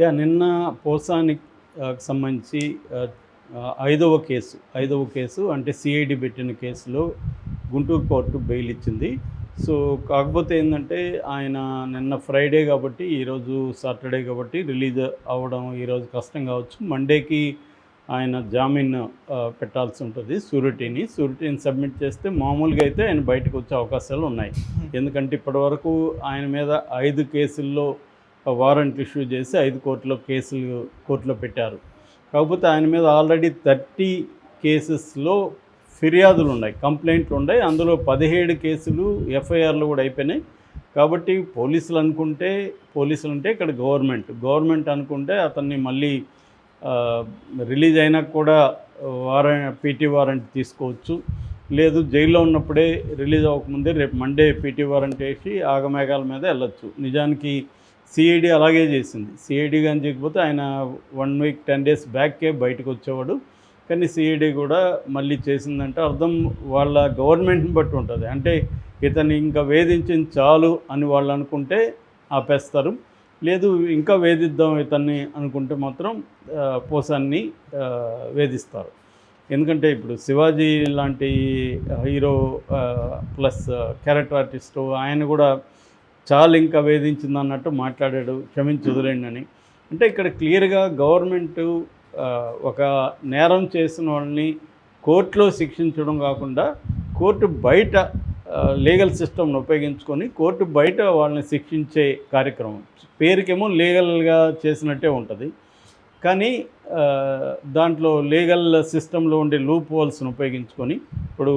Yeah నిన్న పోసానికి సంబంధించి ఐదవ కేసు ఐదవ కేసు అంటే సిఐడి పెట్టిన కేసులో గుంటూరు కోర్టు బెయిల్ ఇచ్చింది. సో కాకపోతే ఏంటంటే ఆయన నిన్న ఫ్రైడే కాబట్టి ఈరోజు సాటర్డే కాబట్టి రిలీజ్ అవ్వడం ఈరోజు కష్టం కావచ్చు. మండేకి ఆయన జామీన్ పెట్టాల్సి ఉంటుంది సూరిటీని. సూరిటీని సబ్మిట్ చేస్తే మామూలుగా అయితే ఆయన బయటకు వచ్చే అవకాశాలు ఉన్నాయి. ఎందుకంటే ఇప్పటివరకు ఆయన మీద ఐదు కేసుల్లో వారెంట్ ఇష్యూ చేసి ఐదు కోర్టులో కేసులు కోర్టులో పెట్టారు. కాకపోతే ఆయన మీద ఆల్రెడీ థర్టీ కేసెస్లో ఫిర్యాదులు ఉన్నాయి కంప్లైంట్లు ఉన్నాయి. అందులో పదిహేడు కేసులు ఎఫ్ఐఆర్లు కూడా అయిపోయినాయి. కాబట్టి పోలీసులు అనుకుంటే పోలీసులు అంటే ఇక్కడ గవర్నమెంట్. గవర్నమెంట్ అనుకుంటే అతన్ని మళ్ళీ రిలీజ్ అయినా కూడా వారెంట్ పీటీ వారెంట్ తీసుకోవచ్చు. లేదు జైల్లో ఉన్నప్పుడే రిలీజ్ అవ్వకముందే రేపు మండే పీటీ వారెంట్ వేసి ఆగమేఘాల మీద వెళ్ళొచ్చు. నిజానికి సిఐడి అలాగే చేసింది. సిఐడి కానీ చేయకపోతే ఆయన వన్ వీక్ టెన్ డేస్ బ్యాక్కే బయటకు వచ్చేవాడు. కానీ సిఐడి కూడా మళ్ళీ చేసిందంటే అర్థం వాళ్ళ గవర్నమెంట్ని బట్టి ఉంటుంది. అంటే ఇతన్ని ఇంకా వేధించింది చాలు అని వాళ్ళు అనుకుంటే ఆపేస్తారు. లేదు ఇంకా వేధిద్దాం ఇతన్ని అనుకుంటే మాత్రం పోసాన్ని వేధిస్తారు. ఎందుకంటే ఇప్పుడు శివాజీ లాంటి హీరో ప్లస్ క్యారెక్టర్ ఆర్టిస్టు ఆయన కూడా చాలు ఇంకా వేధించింది అన్నట్టు మాట్లాడాడు క్షమించి వదిలేండి అని అంటే ఇక్కడ క్లియర్గా గవర్నమెంట్ ఒక నేరం చేసిన వాళ్ళని కోర్టులో శిక్షించడం కాకుండా కోర్టు బయట లీగల్ సిస్టమ్ను ఉపయోగించుకొని కోర్టు బయట వాళ్ళని శిక్షించే కార్యక్రమం. పేరుకేమో లీగల్గా చేసినట్టే ఉంటుంది. కానీ దాంట్లో లీగల్ సిస్టంలో ఉండే లూప్ హోల్స్ను ఉపయోగించుకొని ఇప్పుడు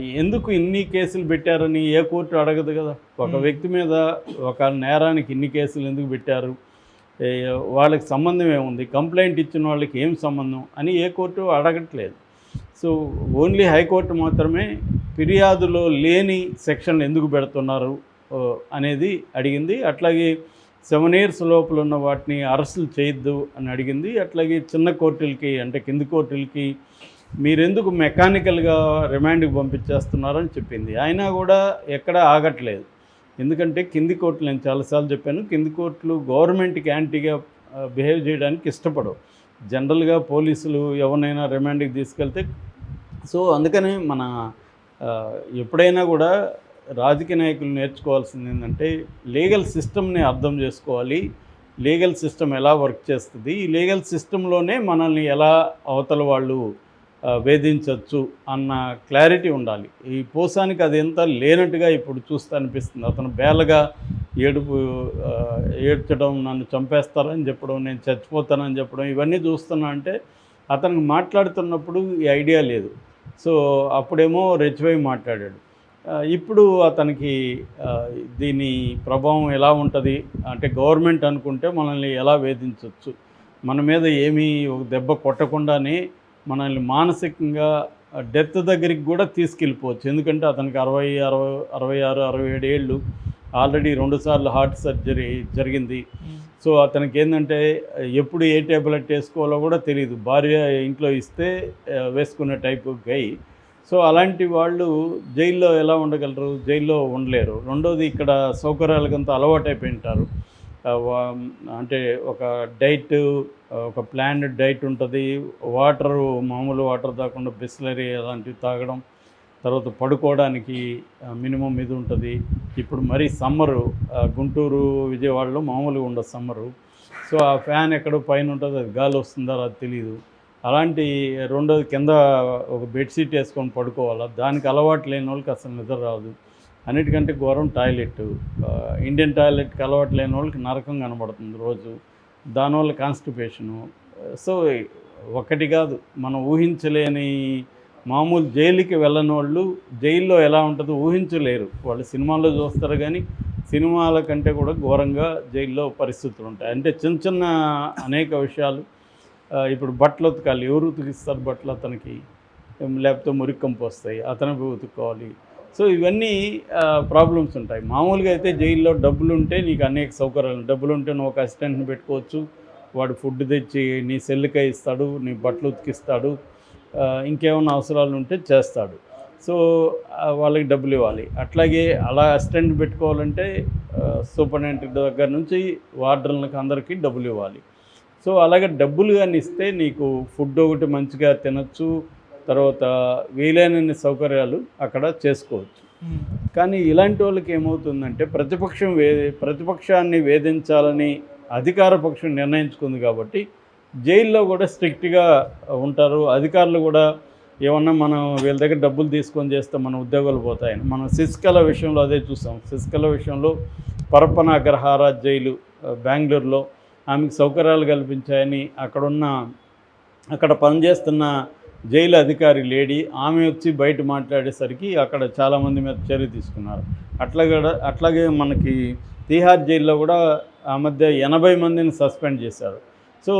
ఎందుకు ఇన్ని కేసులు పెట్టారని ఏ కోర్టు అడగదు కదా? ఒక. వ్యక్తి మీద ఒక నేరానికి ఇన్ని కేసులు ఎందుకు పెట్టారు? వాళ్ళకి సంబంధం ఏముంది? కంప్లైంట్ ఇచ్చిన వాళ్ళకి ఏం సంబంధం అని ఏ కోర్టు అడగట్లేదు. సో ఓన్లీ హైకోర్టు మాత్రమే ఫిర్యాదులో లేని సెక్షన్లు ఎందుకు పెడుతున్నారు అనేది అడిగింది. అట్లాగే సెవెన్ ఇయర్స్ లోపల ఉన్న వాటిని అరెస్టులు చేయొద్దు అని అడిగింది. అట్లాగే చిన్న కోర్టులకి అంటే కింది కోర్టులకి మీరెందుకు మెకానికల్గా రిమాండ్కి పంపించేస్తున్నారని చెప్పింది. అయినా కూడా ఎక్కడ ఆగట్లేదు. ఎందుకంటే కింది కోర్టులు నేను చాలాసార్లు చెప్పాను కింది కోర్టులు గవర్నమెంట్కి యాంటీగా బిహేవ్ చేయడానికి ఇష్టపడవు. జనరల్గా పోలీసులు ఎవరినైనా రిమాండ్కి తీసుకెళ్తే సో అందుకని మన ఎప్పుడైనా కూడా రాజకీయ నాయకులు నేర్చుకోవాల్సింది ఏంటంటే లీగల్ సిస్టమ్ని అర్థం చేసుకోవాలి. లీగల్ సిస్టమ్ ఎలా వర్క్ చేస్తుంది? ఈ లీగల్ సిస్టంలోనే మనల్ని ఎలా అవతల వాళ్ళు వేధించవచ్చు అన్న క్లారిటీ ఉండాలి. ఈ పోసానికి అది ఎంత లేనట్టుగా ఇప్పుడు చూస్తే అనిపిస్తుంది. అతను బేలగా ఏడుపు ఏడ్చడం నన్ను చంపేస్తారని చెప్పడం నేను చచ్చిపోతానని చెప్పడం ఇవన్నీ చూస్తున్నా అంటే అతనికి మాట్లాడుతున్నప్పుడు ఈ ఐడియా లేదు. సో అప్పుడేమో రెచ్చిపోయి మాట్లాడాడు. ఇప్పుడు అతనికి దీని ప్రభావం ఎలా ఉంటుంది? అంటే గవర్నమెంట్ అనుకుంటే మనల్ని ఎలా వేధించవచ్చు మన మీద ఏమీ ఒక దెబ్బ కొట్టకుండానే మనల్ని మానసికంగా డెత్ దగ్గరికి కూడా తీసుకెళ్ళిపోవచ్చు. ఎందుకంటే అతనికి అరవై అరవై అరవై ఆరు అరవై ఏడు ఏళ్ళు. ఆల్రెడీ రెండుసార్లు హార్ట్ సర్జరీ జరిగింది. సో అతనికి ఏంటంటే ఎప్పుడు ఏ టేబ్లెట్ వేసుకోవాలో కూడా తెలియదు భార్య ఇంట్లో ఇస్తే వేసుకునే టైపు గై సో అలాంటి వాళ్ళు జైల్లో ఎలా ఉండగలరు? జైల్లో ఉండలేరు. రెండోది ఇక్కడ సౌకర్యాలకంతా అలవాటైపోయి ఉంటారు. వా- అంటే ఒక డైట్ ఒక ప్లాన్డ్ డైట్ ఉంటుంది. వాటర్ మామూలు వాటర్ తాకుండా బిస్లరీ అలాంటివి తాగడం తర్వాత పడుకోవడానికి మినిమం ఇది ఉంటుంది. ఇప్పుడు మరీ సమ్మరు గుంటూరు విజయవాడలో మామూలుగా ఉండదు సమ్మరు. సో ఆ ఫ్యాన్ ఎక్కడో పైన ఉంటుంది అది గాలి వస్తుందో అది తెలియదు అలాంటి రెండోది కింద ఒక బెడ్షీట్ వేసుకొని పడుకోవాలా? దానికి అలవాటు లేని వాళ్ళకి అసలు నిద్ర రాదు. అన్నిటికంటే ఘోరం టాయిలెట్ ఇండియన్ టాయిలెట్కి అలవాటు లేని వాళ్ళకి నరకం కనబడుతుంది రోజు. దానివల్ల కాన్స్టిపేషను. సో ఒకటి కాదు. మనం ఊహించలేని మామూలు జైలుకి వెళ్ళని వాళ్ళు జైల్లో ఎలా ఉంటుందో ఊహించలేరు. వాళ్ళు సినిమాల్లో చూస్తారు కానీ సినిమాల కంటే కూడా ఘోరంగా జైల్లో పరిస్థితులు ఉంటాయి. అంటే చిన్న చిన్న అనేక విషయాలు ఇప్పుడు బట్టలు ఉతకాలి. ఎవరు ఉతికిస్తారు బట్టలు అతనికి? లేకపోతే మురికంపు వస్తాయి. అతను ఉతుక్కోవాలి. సో ఇవన్నీ ప్రాబ్లమ్స్ ఉంటాయి. మామూలుగా అయితే జైల్లో డబ్బులు ఉంటే నీకు అనేక సౌకర్యాలు. డబ్బులు ఉంటే నువ్వు ఒక అసిస్టెంట్ని పెట్టుకోవచ్చు. వాడు ఫుడ్ తెచ్చి నీ సెల్లుకే ఇస్తాడు నీ బట్టలు ఉతికిస్తాడు ఇంకేమైనా అవసరాలు ఉంటే చేస్తాడు. సో వాళ్ళకి డబ్బులు ఇవ్వాలి. అట్లాగే అలా అసిస్టెంట్ పెట్టుకోవాలంటే సూపరింటెండెంట్ దగ్గర నుంచి వార్డర్లకు అందరికీ డబ్బులు ఇవ్వాలి. సో అలాగే డబ్బులు కానీ ఇస్తే నీకు ఫుడ్ ఒకటి మంచిగా తినచ్చు తర్వాత వీలైనన్ని సౌకర్యాలు అక్కడ చేసుకోవచ్చు. కానీ ఇలాంటి వాళ్ళకి ఏమవుతుందంటే ప్రతిపక్షం వే ప్రతిపక్షాన్ని వేధించాలని అధికార పక్షం నిర్ణయించుకుంది కాబట్టి జైల్లో కూడా స్ట్రిక్ట్గా ఉంటారు. అధికారులు కూడా ఏమన్నా మనం వీళ్ళ దగ్గర డబ్బులు తీసుకొని చేస్తే మన ఉద్యోగాలు పోతాయని. మనం శశికళ విషయంలో అదే చూసాం. శశికళ విషయంలో పరపన అగ్రహార జైలు బెంగళూరులో ఆమెకు సౌకర్యాలు కల్పించాయని అక్కడున్న అక్కడ పనిచేస్తున్న జైలు అధికారి లేడీ ఆమె వచ్చి బయట మాట్లాడేసరికి అక్కడ చాలామంది మీద చర్య తీసుకున్నారు. అట్లాగే అట్లాగే మనకి తీహార్ జైల్లో కూడా ఆ మధ్య ఎనభై మందిని సస్పెండ్ చేశారు. సో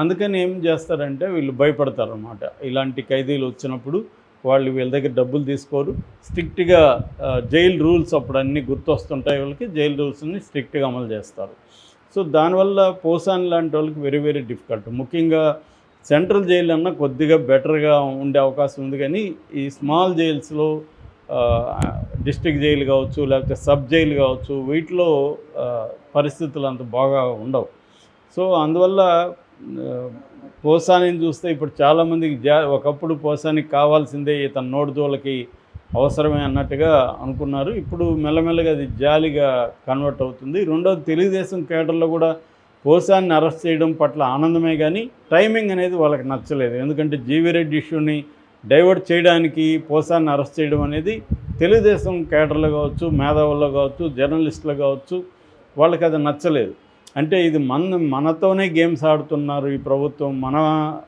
అందుకని ఏం చేస్తారంటే వీళ్ళు భయపడతారనమాట ఇలాంటి ఖైదీలు వచ్చినప్పుడు వాళ్ళు వీళ్ళ దగ్గర డబ్బులు తీసుకోరు. స్ట్రిక్ట్గా జైలు రూల్స్ అప్పుడు అన్నీ గుర్తొస్తుంటాయి వాళ్ళకి జైలు రూల్స్ని స్ట్రిక్ట్గా అమలు చేస్తారు. సో దానివల్ల పోసాన్ లాంటి వాళ్ళకి వెరీ వెరీ డిఫికల్ట్ ముఖ్యంగా సెంట్రల్ జైలు అన్న కొద్దిగా బెటర్గా ఉండే అవకాశం ఉంది కానీ ఈ స్మాల్ జైల్స్లో డిస్ట్రిక్ట్ జైలు కావచ్చు లేకపోతే సబ్ జైలు కావచ్చు వీటిలో పరిస్థితులు అంత బాగా ఉండవు. సో అందువల్ల పోసానిని చూస్తే ఇప్పుడు చాలామందికి జా ఒకప్పుడు పోసానికి కావాల్సిందే ఇతను నోడుదోలకి అవసరమే అన్నట్టుగా అనుకున్నారు. ఇప్పుడు మెల్లమెల్లగా అది జాలిగా కన్వర్ట్ అవుతుంది. రెండోది తెలుగుదేశం కేటర్లో కూడా పోసాన్ని అరెస్ట్ చేయడం పట్ల ఆనందమే కానీ టైమింగ్ అనేది వాళ్ళకి నచ్చలేదు. ఎందుకంటే జీవిరెడ్డి ఇష్యూని డైవర్ట్ చేయడానికి పోసాన్ని అరెస్ట్ చేయడం అనేది తెలుగుదేశం కేడర్లో కావచ్చు మేధావుల్లో కావచ్చు జర్నలిస్టులు కావచ్చు వాళ్ళకి అది నచ్చలేదు. అంటే ఇది మన మనతోనే గేమ్స్ ఆడుతున్నారు ఈ ప్రభుత్వం. మన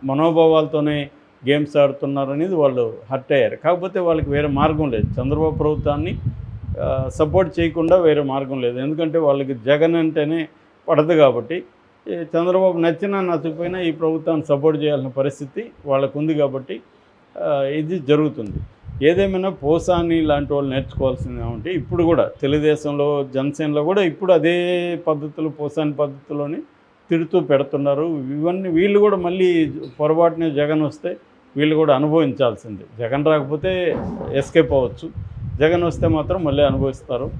మనోభావాలతోనే గేమ్స్ ఆడుతున్నారు అనేది వాళ్ళు హర్ట్ అయ్యారు. కాకపోతే వాళ్ళకి వేరే మార్గం లేదు. చంద్రబాబు ప్రభుత్వాన్ని సపోర్ట్ చేయకుండా వేరే మార్గం లేదు. ఎందుకంటే వాళ్ళకి జగన్ అంటేనే పడదు కాబట్టి చంద్రబాబు నచ్చినా నచ్చకపోయినా ఈ ప్రభుత్వాన్ని సపోర్ట్ చేయాల్సిన పరిస్థితి వాళ్ళకు ఉంది కాబట్టి ఇది జరుగుతుంది. ఏదేమైనా పోసాని లాంటి వాళ్ళు నేర్చుకోవాల్సింది ఏమంటే ఇప్పుడు కూడా తెలుగుదేశంలో జనసేనలో కూడా ఇప్పుడు అదే పద్ధతులు పోసాని పద్ధతిలోని తిడుతూ పెడుతున్నారు. ఇవన్నీ వీళ్ళు కూడా మళ్ళీ పొరపాటునే జగన్ వస్తే వీళ్ళు కూడా అనుభవించాల్సిందే. జగన్ రాకపోతే ఎస్కేప్ అవ్వచ్చు. జగన్ వస్తే మాత్రం మళ్ళీ అనుభవిస్తారు.